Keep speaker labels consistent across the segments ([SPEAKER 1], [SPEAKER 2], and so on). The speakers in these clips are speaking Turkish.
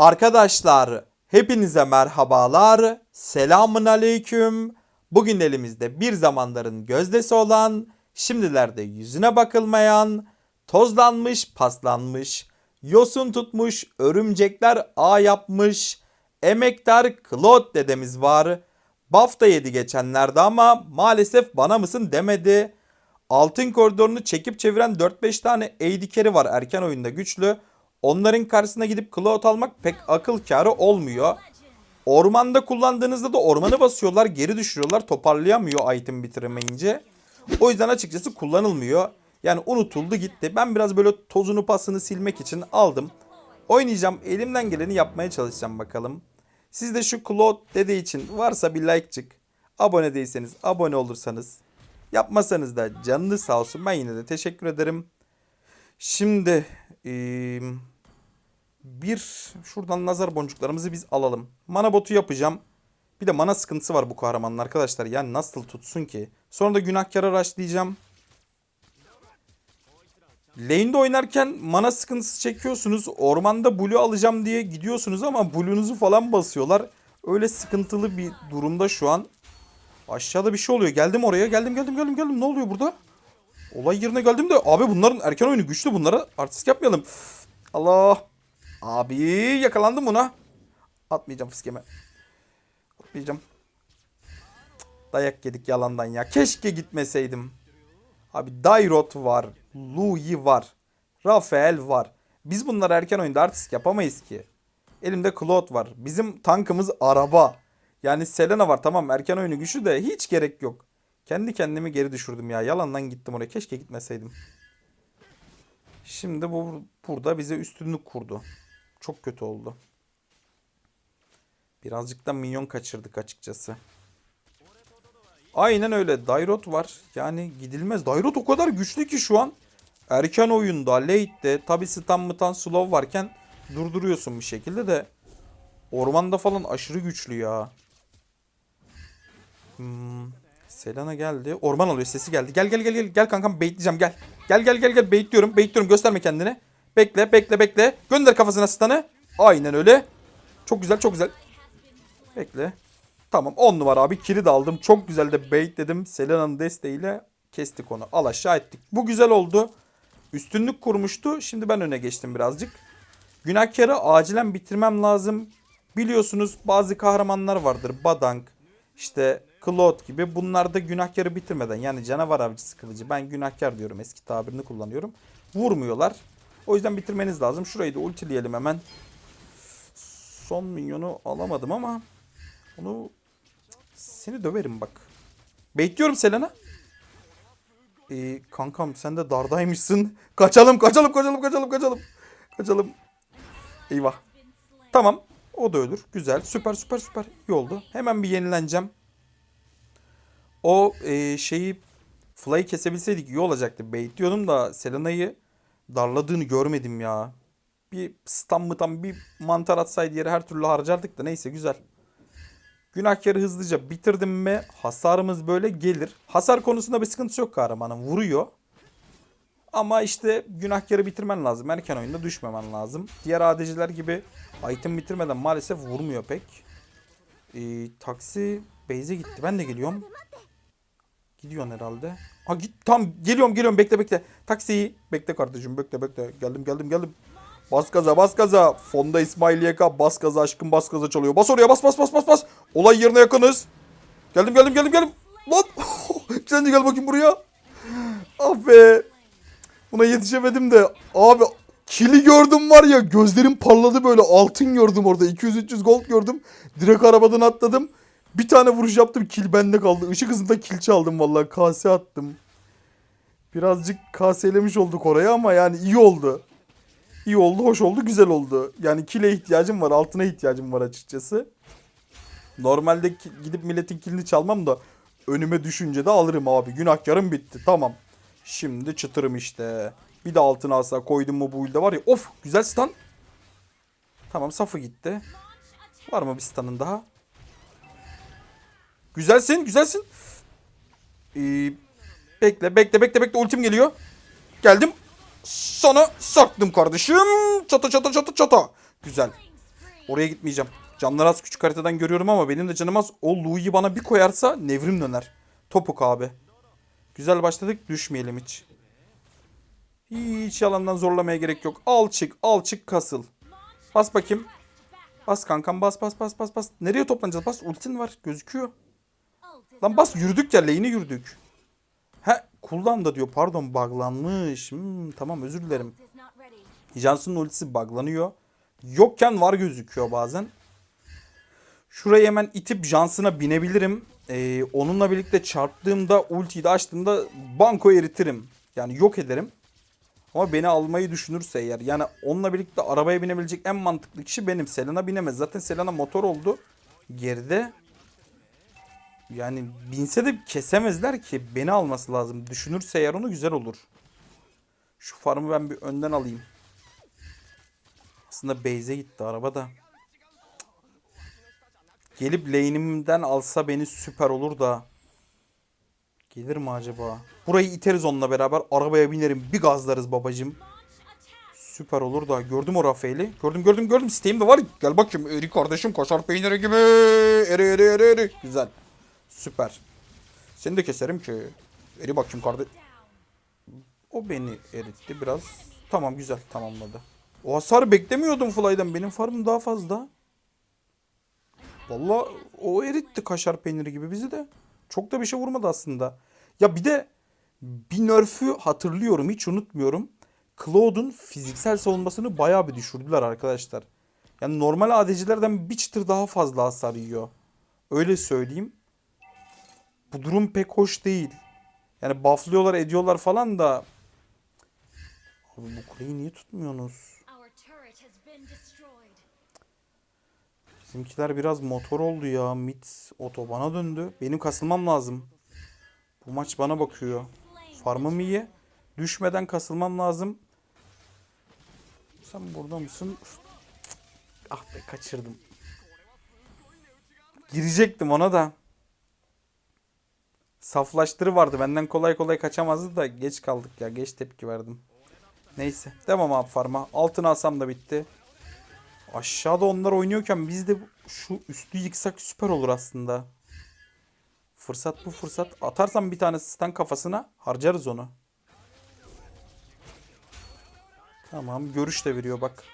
[SPEAKER 1] Arkadaşlar hepinize merhabalar. Selamun aleyküm. Bugün elimizde bir zamanların gözdesi olan, şimdilerde yüzüne bakılmayan, tozlanmış, paslanmış, yosun tutmuş, örümcekler ağ yapmış, emektar Claude dedemiz var. Baf da yedi geçenlerde ama maalesef bana mısın demedi. Altın koridorunu çekip çeviren 4-5 tane AD var erken oyunda güçlü. Onların karşısına gidip Cloud almak pek akıl kârı olmuyor. Ormanda kullandığınızda da ormanı basıyorlar, geri düşürüyorlar, toparlayamıyor item bitiremeyince. O yüzden açıkçası kullanılmıyor. Yani unutuldu gitti. Ben biraz böyle tozunu pasını silmek için aldım. Oynayacağım, elimden geleni yapmaya çalışacağım bakalım. Siz de şu Claude dede için varsa bir like'cık. Abone değilseniz, abone olursanız. Yapmasanız da canınız sağ olsun. Ben yine de teşekkür ederim. Şimdi eee, bir şuradan nazar boncuklarımızı biz alalım. Mana botu yapacağım. Bir de mana sıkıntısı var bu kahramanın arkadaşlar. Yani nasıl tutsun ki? Sonra da günahkara rushlayacağım. Lane'de oynarken mana sıkıntısı çekiyorsunuz. Ormanda blue alacağım diye gidiyorsunuz ama blue'nuzu falan basıyorlar. Öyle sıkıntılı bir durumda şu an. Aşağıda bir şey oluyor. Geldim oraya. Geldim geldim geldim geldim. Ne oluyor burada? Olay yerine geldim de abi bunların erken oyunu güçlü. Bunlara artist yapmayalım. Allah. Abi yakalandım buna. Atmayacağım fiskeme. Atmayacağım. Dayak yedik yalandan ya. Keşke gitmeseydim. Abi Dairot var. Louis var. Rafael var. Biz bunları erken oyunda artist yapamayız ki. Elimde Claude var. Bizim tankımız araba. Yani Selena var tamam erken oyunu güçlü de hiç gerek yok. Kendi kendimi geri düşürdüm ya. Yalandan gittim oraya. Keşke gitmeseydim. Şimdi bu burada bize üstünlük kurdu. Çok kötü oldu. Birazcık da minyon kaçırdık açıkçası. Aynen öyle. Dairot var. Yani gidilmez. Dairot o kadar güçlü ki şu an. Erken oyunda, late'de, tabi stun mıtan slow varken durduruyorsun bir şekilde de. Ormanda falan aşırı güçlü ya. Hmm, Selena geldi. Orman alıyor. Sesi geldi. Gel gel gel gel. Gel kankam baitleyeceğim gel. Gel gel gel gel. Baitliyorum. Baitliyorum. Gösterme kendini. Bekle bekle bekle. Gönder kafasına stun'ı. Aynen öyle. Çok güzel çok güzel. Bekle. Tamam 10 numara abi. Kili de aldım. Çok güzel de baitledim. Selena'nın desteğiyle kestik onu. Al aşağı ettik. Bu güzel oldu. Üstünlük kurmuştu. Şimdi ben öne geçtim birazcık. Günahkarı acilen bitirmem lazım. Biliyorsunuz bazı kahramanlar vardır. Badang, işte Claude gibi. Bunlar da günahkarı bitirmeden yani canavar avcısı kılıcı. Ben günahkar diyorum eski tabirini kullanıyorum. Vurmuyorlar. O yüzden bitirmeniz lazım. Şurayı da ultileyelim hemen. Son minyonu alamadım ama onu seni döverim bak. Bekliyorum Selena. Ee, kankam sen de dardaymışsın. Kaçalım kaçalım kaçalım kaçalım kaçalım. Kaçalım. Eyvah. Tamam. O da ölür. Güzel. Süper süper süper. İyi oldu. Hemen bir yenileneceğim. O e, şeyi Fly'ı kesebilseydik iyi olacaktı. Bekliyordum da Selena'yı darladığını görmedim ya. Bir stun mıtan bir mantar atsaydı yere her türlü harcardık da neyse güzel. Günahkarı hızlıca bitirdim mi hasarımız böyle gelir. Hasar konusunda bir sıkıntı yok kahramanın vuruyor. Ama işte günahkarı bitirmen lazım. Erken oyunda düşmemen lazım. Diğer ADC'ler gibi item bitirmeden maalesef vurmuyor pek. Ee, taksi base'e gitti. Ben de geliyorum. Gidiyorsun herhalde. Ha git tam geliyorum geliyorum bekle bekle. Taksiyi bekle kardeşim bekle bekle. Geldim geldim geldim. Bas gaza bas gaza. Fonda İsmail YK bas gaza aşkım bas gaza çalıyor. Bas oraya bas bas bas bas bas. Olay yerine yakınız. Geldim geldim geldim geldim. Lan. Sen de gel bakayım buraya. Ah be. Buna yetişemedim de. Abi kili gördüm var ya gözlerim parladı böyle altın gördüm orada 200-300 gold gördüm. Direkt arabadan atladım. Bir tane vuruş yaptım kill bende kaldı. Işık hızında kill çaldım vallahi kase attım. Birazcık kaselemiş olduk oraya ama yani iyi oldu. İyi oldu, hoş oldu, güzel oldu. Yani kile ihtiyacım var, altına ihtiyacım var açıkçası. Normalde gidip milletin kilini çalmam da önüme düşünce de alırım abi. Günahkarım bitti. Tamam. Şimdi çıtırım işte. Bir de altına alsa koydum mu bu ilde var ya. Of güzel stun. Tamam safı gitti. Var mı bir stun'ın daha? Güzelsin güzelsin. Ee, bekle bekle bekle bekle ultim geliyor. Geldim. Sana sarktım kardeşim. Çata çata çata çata. Güzel. Oraya gitmeyeceğim. Canlar az küçük haritadan görüyorum ama benim de canım az. O Louis'i bana bir koyarsa nevrim döner. Topuk abi. Güzel başladık. Düşmeyelim hiç. Hiç yalandan zorlamaya gerek yok. Al çık, al çık kasıl. Bas bakayım. Bas kankam bas bas bas bas bas. Nereye toplanacağız? Bas ultin var gözüküyor. Lan bas yürüdük ya lane'i yürüdük. He cooldown da diyor pardon buglanmış. Hmm, tamam özür dilerim. Johnson'ın ultisi buglanıyor. Yokken var gözüküyor bazen. Şuraya hemen itip Johnson'a binebilirim. Ee, onunla birlikte çarptığımda ultiyi de açtığımda banko eritirim. Yani yok ederim. Ama beni almayı düşünürse eğer yani onunla birlikte arabaya binebilecek en mantıklı kişi benim. Selena binemez. Zaten Selena motor oldu. Geride. Yani binse de kesemezler ki. Beni alması lazım. Düşünürse eğer onu güzel olur. Şu farmı ben bir önden alayım. Aslında base'e gitti araba da. Gelip lane'imden alsa beni süper olur da. Gelir mi acaba? Burayı iteriz onunla beraber. Arabaya binerim. Bir gazlarız babacım. Süper olur da. Gördüm o Rafael'i. Gördüm gördüm gördüm. İsteğim de var. Gel bakayım. Eri kardeşim kaşar peyniri gibi. Eri eri eri eri. Güzel. Süper. Seni de keserim ki. Eri bakayım kardeş. O beni eritti biraz. Tamam güzel tamamladı. O hasarı beklemiyordum Fly'dan. Benim farmım daha fazla. Valla o eritti kaşar peyniri gibi bizi de. Çok da bir şey vurmadı aslında. Ya bir de bir nerf'ü hatırlıyorum hiç unutmuyorum. Cloud'un fiziksel savunmasını bayağı bir düşürdüler arkadaşlar. Yani normal ADC'lerden bir çıtır daha fazla hasar yiyor. Öyle söyleyeyim. Bu durum pek hoş değil. Yani bufflıyorlar ediyorlar falan da. Abi bu kuleyi niye tutmuyorsunuz? Bizimkiler biraz motor oldu ya. Mid otobana döndü. Benim kasılmam lazım. Bu maç bana bakıyor. Farmım iyi. Düşmeden kasılmam lazım. Sen burada mısın? Ah be kaçırdım. Girecektim ona da. Saflaştırı vardı. Benden kolay kolay kaçamazdı da geç kaldık ya. Geç tepki verdim. Neyse. Devam abi farma. Altını alsam da bitti. Aşağıda onlar oynuyorken biz de şu üstü yıksak süper olur aslında. Fırsat bu fırsat. Atarsam bir tane stun kafasına harcarız onu. Tamam görüş de veriyor bak.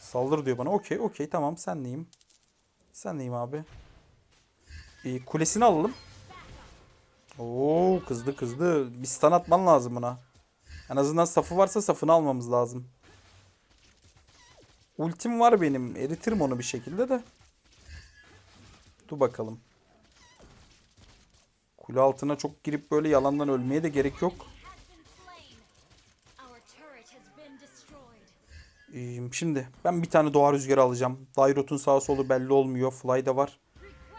[SPEAKER 1] Saldır diyor bana. Okey okey tamam senleyim. Senleyim abi. Ee, kulesini alalım. Oo kızdı kızdı. Bir stun atman lazım buna. En azından safı varsa safını almamız lazım. Ultim var benim. Eritirim onu bir şekilde de. Dur bakalım. Kule altına çok girip böyle yalandan ölmeye de gerek yok. Şimdi ben bir tane doğa rüzgarı alacağım. Dairot'un sağ solu belli olmuyor. Fly da var.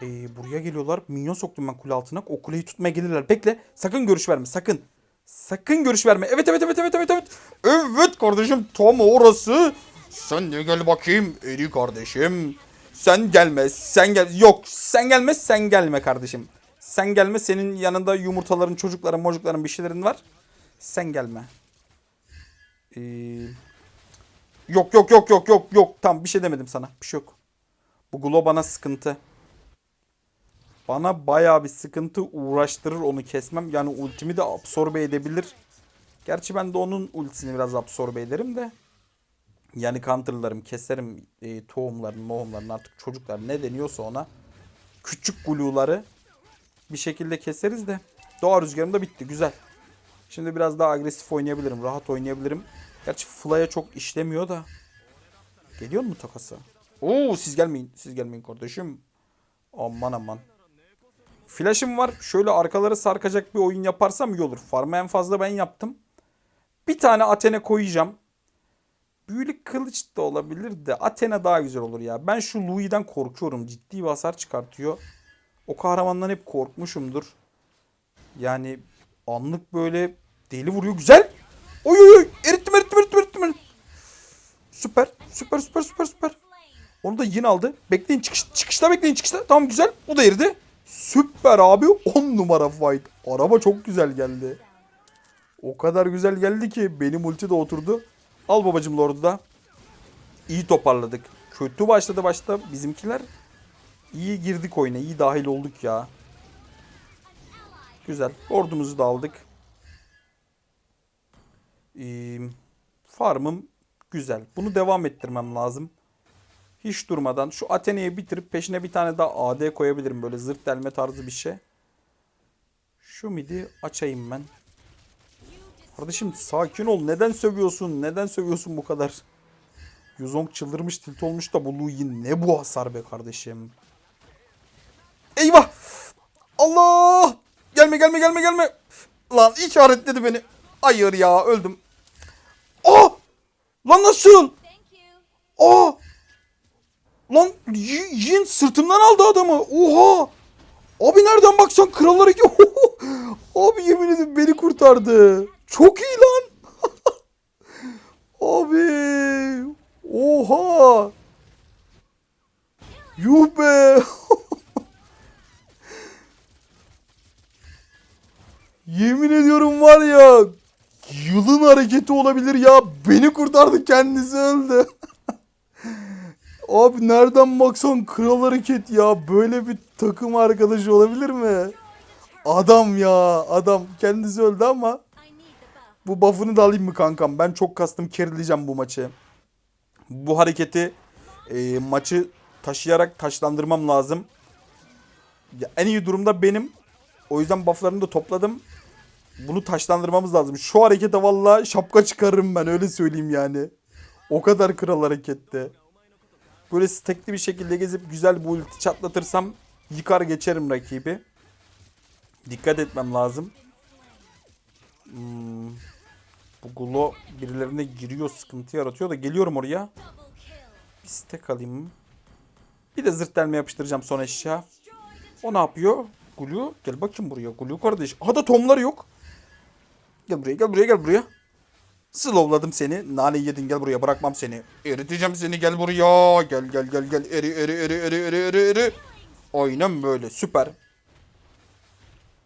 [SPEAKER 1] Ee, buraya geliyorlar. Minyon soktum ben kule altına. O kuleyi tutmaya gelirler. Bekle. Sakın görüş verme. Sakın. Sakın görüş verme. Evet evet evet evet evet evet. Evet kardeşim tam orası. Sen de gel bakayım Eri kardeşim. Sen gelme. Sen gel. Yok sen gelme sen gelme kardeşim. Sen gelme senin yanında yumurtaların çocukların mocukların bir şeylerin var. Sen gelme. Ee, Yok yok yok yok yok yok. Tamam bir şey demedim sana. Bir şey yok. Bu Glo bana sıkıntı. Bana bayağı bir sıkıntı uğraştırır onu kesmem. Yani ultimi de absorbe edebilir. Gerçi ben de onun ultisini biraz absorbe ederim de. Yani counterlarım, keserim e, tohumlarını, tohumlarını artık çocuklar ne deniyorsa ona. Küçük gluları bir şekilde keseriz de. Doğa rüzgarım da bitti. Güzel. Şimdi biraz daha agresif oynayabilirim. Rahat oynayabilirim. Gerçi Fly'a çok işlemiyor da. Geliyor mu takası? Oo siz gelmeyin. Siz gelmeyin kardeşim. Aman aman. Flash'ım var. Şöyle arkaları sarkacak bir oyun yaparsam iyi olur. Farmı en fazla ben yaptım. Bir tane Athena koyacağım. Büyülü kılıç da olabilir de Athena daha güzel olur ya. Ben şu Louis'den korkuyorum. Ciddi bir hasar çıkartıyor. O kahramandan hep korkmuşumdur. Yani anlık böyle deli vuruyor. Güzel. Oy oy oy. Erittim erittim erittim erittim. Süper. Süper süper süper süper. Onu da yine aldı. Bekleyin çıkış, çıkışta bekleyin çıkışta. Tamam güzel. Bu da eridi. Süper abi. 10 numara fight. Araba çok güzel geldi. O kadar güzel geldi ki benim ulti de oturdu. Al babacım Lord'u. İyi toparladık. kötü başladı başta bizimkiler. İyi girdik oyuna. iyi dahil olduk ya. Güzel. Ordumuzu da aldık. Ee, farmım güzel. Bunu devam ettirmem lazım. Hiç durmadan şu Athena'yı bitirip peşine bir tane daha AD koyabilirim. Böyle zırt delme tarzı bir şey. Şu midi açayım ben. Kardeşim sakin ol. Neden sövüyorsun? Neden sövüyorsun bu kadar? Yuzong çıldırmış tilt olmuş da bu Luigi ne bu hasar be kardeşim. Eyvah! Allah! Gelme gelme gelme gelme. Lan işaretledi beni. Hayır ya öldüm. Aa! Lan nasıl? Aa! Lan Yin sırtımdan aldı adamı. Oha! Abi nereden baksan kralları Abi yemin ederim beni kurtardı. Çok iyi lan. Abi. Oha. Yuh be. Yemin ediyorum var ya. Yılın hareketi olabilir ya. Beni kurtardı kendisi öldü. Abi nereden baksan kral hareket ya. Böyle bir takım arkadaşı olabilir mi? Adam ya adam. Kendisi öldü ama bu buff'ını da alayım mı kankam? Ben çok kastım kerileyeceğim bu maçı. Bu hareketi e, maçı taşıyarak taşlandırmam lazım. Ya, en iyi durumda benim. O yüzden buff'larını da topladım. Bunu taşlandırmamız lazım. Şu harekete valla şapka çıkarırım ben öyle söyleyeyim yani. O kadar kral harekette. Böyle stekli bir şekilde gezip güzel bir ulti çatlatırsam yıkar geçerim rakibi. Dikkat etmem lazım. Hmm, bu Gulo birilerine giriyor sıkıntı yaratıyor da geliyorum oraya. Bir stek alayım. Bir de zırt delme yapıştıracağım son eşya. O ne yapıyor? Gulu gel bakayım buraya. Gulu kardeş. Aha da tomları yok. Gel buraya gel buraya gel buraya. Slowladım seni. Nane yedin gel buraya bırakmam seni. Eriteceğim seni gel buraya. Gel gel gel gel. Eri eri eri eri eri eri eri. Aynen böyle süper.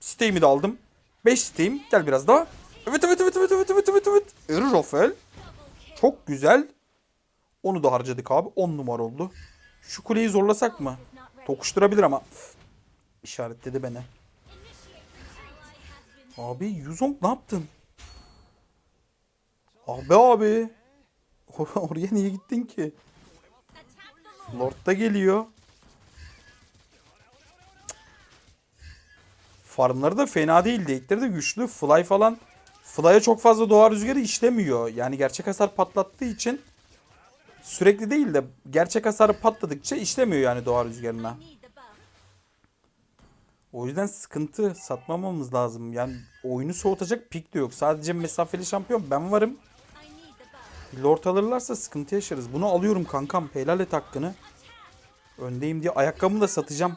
[SPEAKER 1] Steam'i de aldım. 5 Steam. Gel biraz daha. Evet evet evet evet evet evet evet evet. Eri Rafael. Çok güzel. Onu da harcadık abi. 10 numara oldu. Şu kuleyi zorlasak mı? Tokuşturabilir ama. İşaretledi beni. Abi Yuzong ne yaptın? Abi abi. Or- oraya niye gittin ki?
[SPEAKER 2] Lord.
[SPEAKER 1] Da geliyor. Farmları da fena değil. Date'leri de güçlü. Fly falan. Fly'a çok fazla doğa rüzgarı işlemiyor. Yani gerçek hasar patlattığı için sürekli değil de gerçek hasarı patladıkça işlemiyor yani doğa rüzgarına. O yüzden sıkıntı satmamamız lazım. Yani oyunu soğutacak pik de yok. Sadece mesafeli şampiyon ben varım. Lord alırlarsa sıkıntı yaşarız. Bunu alıyorum kankam. Helal et hakkını. Öndeyim diye ayakkabımı da satacağım.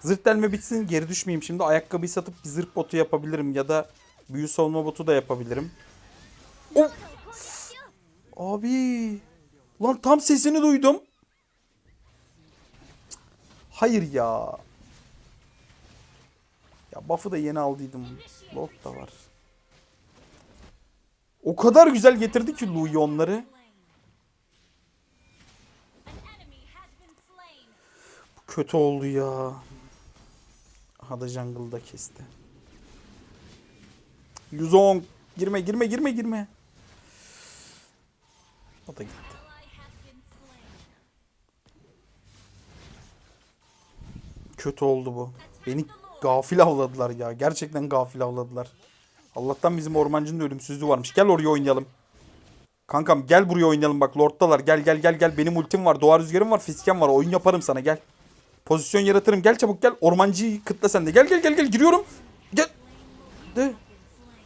[SPEAKER 1] Zırt delme bitsin geri düşmeyeyim. Şimdi ayakkabıyı satıp bir zırh botu yapabilirim ya da büyü savunma botu da yapabilirim. Oh! Abi. Lan tam sesini duydum. Hayır ya. Ya buff'ı da yeni aldıydım. Lord da var. O kadar güzel getirdi ki Louis onları.
[SPEAKER 2] Slain.
[SPEAKER 1] Kötü oldu ya. Aha da jungle'da kesti. Yuzong. Girme girme girme girme. O da gitti. Kötü oldu bu. Beni gafil avladılar ya. Gerçekten gafil avladılar. Allah'tan bizim ormancının ölümsüzlüğü varmış. Gel oraya oynayalım. Kankam gel buraya oynayalım bak lorddalar. Gel gel gel gel. Benim ultim var. Doğa rüzgarım var. Fiskem var. Oyun yaparım sana gel. Pozisyon yaratırım. Gel çabuk gel. Ormancıyı kıtla sen de. Gel gel gel gel. Giriyorum. Gel. De.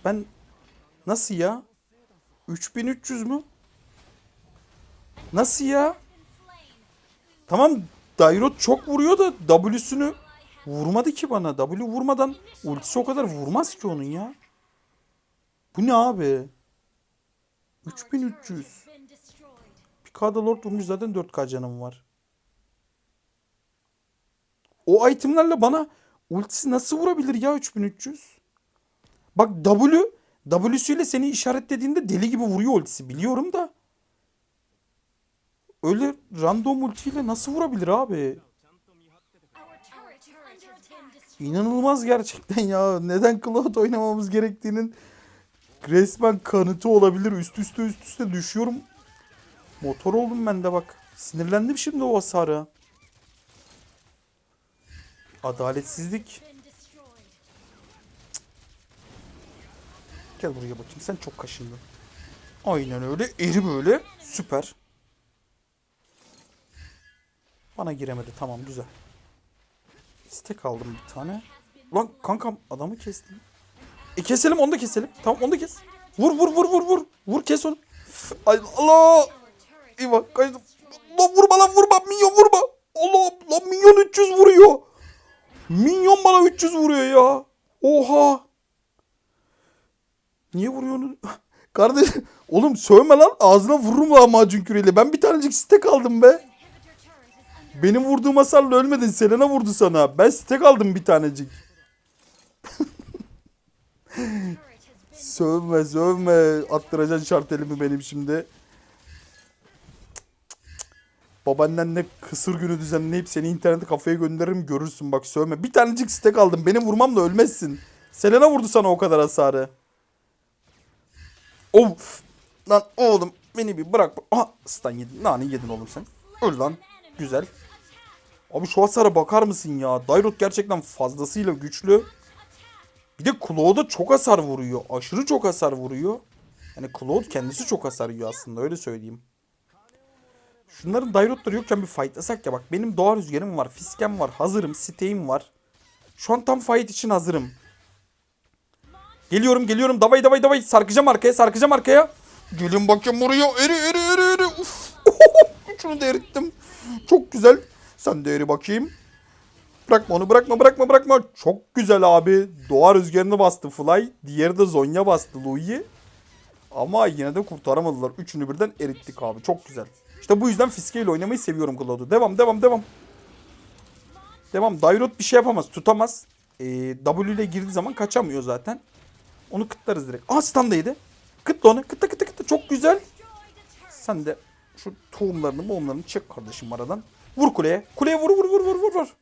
[SPEAKER 1] Ben nasıl ya? 3300 mü? Nasıl ya? Tamam Dairot çok vuruyor da W'sünü vurmadı ki bana. W vurmadan ultisi o kadar vurmaz ki onun ya. Bu ne abi? 3300.
[SPEAKER 2] Been destroyed.
[SPEAKER 1] Bir K'da Lord vurmuş zaten 4K canım var. O itemlerle bana ultisi nasıl vurabilir ya 3300? Bak W W'süyle seni işaretlediğinde deli gibi vuruyor ultisi biliyorum da. öyle random ultiyle nasıl vurabilir abi? İnanılmaz gerçekten ya. Neden Cloud oynamamız gerektiğinin resmen kanıtı olabilir. Üst üste üst üste düşüyorum. Motor oldum ben de bak. Sinirlendim şimdi o hasara. Adaletsizlik. Gel buraya bakayım. Sen çok kaşındın. Aynen öyle. Eri böyle. Süper. Bana giremedi. Tamam güzel. Stek aldım bir tane. Lan kankam adamı kestim. E keselim onu da keselim. Tamam onu da kes. Vur vur vur vur vur. Vur kes onu. Ay Allah. Eyvah kaçtım. Lan vurma lan vurma. Minyon vurma. Allah lan minyon 300 vuruyor. Minyon bana 300 vuruyor ya. Oha. Niye vuruyor onu? Kardeş oğlum sövme lan ağzına vururum lahmacun küreyle. Ben bir tanecik stek aldım be. Benim vurduğum hasarla ölmedin. Selena vurdu sana. Ben stek aldım bir tanecik. Sövme sövme. Attıracaksın şart elimi benim şimdi. Babaannenle kısır günü düzenleyip seni internete kafeye gönderirim görürsün bak sövme. Bir tanecik stek aldım. Benim vurmamla ölmezsin. Selena vurdu sana o kadar hasarı. Of. Lan oğlum beni bir bırak. Aha stun yedin. Nane yedin oğlum sen. Öl lan. Güzel. Abi şu hasara bakar mısın ya? Dairot gerçekten fazlasıyla güçlü. Bir de Claude'a çok hasar vuruyor. Aşırı çok hasar vuruyor. Yani Claude kendisi çok hasar yiyor aslında öyle söyleyeyim. Şunların Dairot'ları yokken bir fightlasak ya bak. Benim doğa rüzgarım var, fiskem var, hazırım, siteğim var. Şu an tam fight için hazırım. Geliyorum geliyorum davay davay davay sarkacağım arkaya sarkacağım arkaya. Gelin bakayım buraya eri eri eri eri. Uf. Şunu da erittim. Çok güzel. Sen de eri bakayım. Bırakma onu bırakma bırakma bırakma. Çok güzel abi. Doğa rüzgarını bastı Fly. Diğeri de Zonya bastı Louis'i. Ama yine de kurtaramadılar. Üçünü birden erittik abi. Çok güzel. İşte bu yüzden Fiske ile oynamayı seviyorum Cloud'u. Devam devam devam. Devam. Dairot bir şey yapamaz. Tutamaz. Ee, W ile girdiği zaman kaçamıyor zaten. Onu kıtlarız direkt. Aa standaydı. Kıtla onu. Kıtla kıtla kıtla. Çok güzel. Sen de şu tohumlarını boğumlarını çek kardeşim aradan. Vur kuleye. Kuleye vur vur vur vur vur.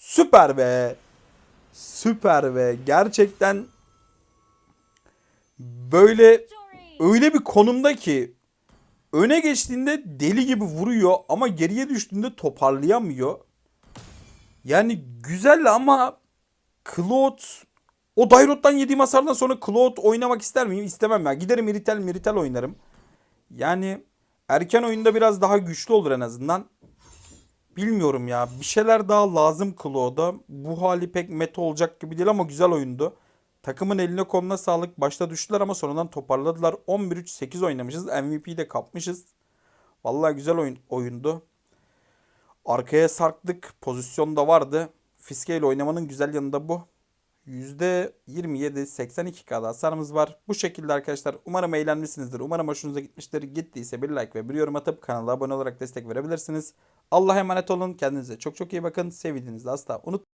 [SPEAKER 1] Süper be. Süper be. Gerçekten böyle öyle bir konumda ki öne geçtiğinde deli gibi vuruyor ama geriye düştüğünde toparlayamıyor. Yani güzel ama Claude o Dairot'tan yediğim hasardan sonra Claude oynamak ister miyim? İstemem ya. Giderim Miritel Miritel oynarım. Yani erken oyunda biraz daha güçlü olur en azından. Bilmiyorum ya. Bir şeyler daha lazım Claude'a. Bu hali pek meta olacak gibi değil ama güzel oyundu. Takımın eline koluna sağlık. Başta düştüler ama sonradan toparladılar. 11-3-8 oynamışız. MVP'yi de kapmışız. Vallahi güzel oyun, oyundu. Arkaya sarktık. Pozisyon da vardı. Fiske ile oynamanın güzel yanı da bu. %27 82 kadar hasarımız var. Bu şekilde arkadaşlar. Umarım eğlenmişsinizdir. Umarım hoşunuza gitmiştir. Gittiyse bir like ve bir yorum atıp kanala abone olarak destek verebilirsiniz. Allah'a emanet olun. Kendinize çok çok iyi bakın. Sevdiğinizde asla unutmayın.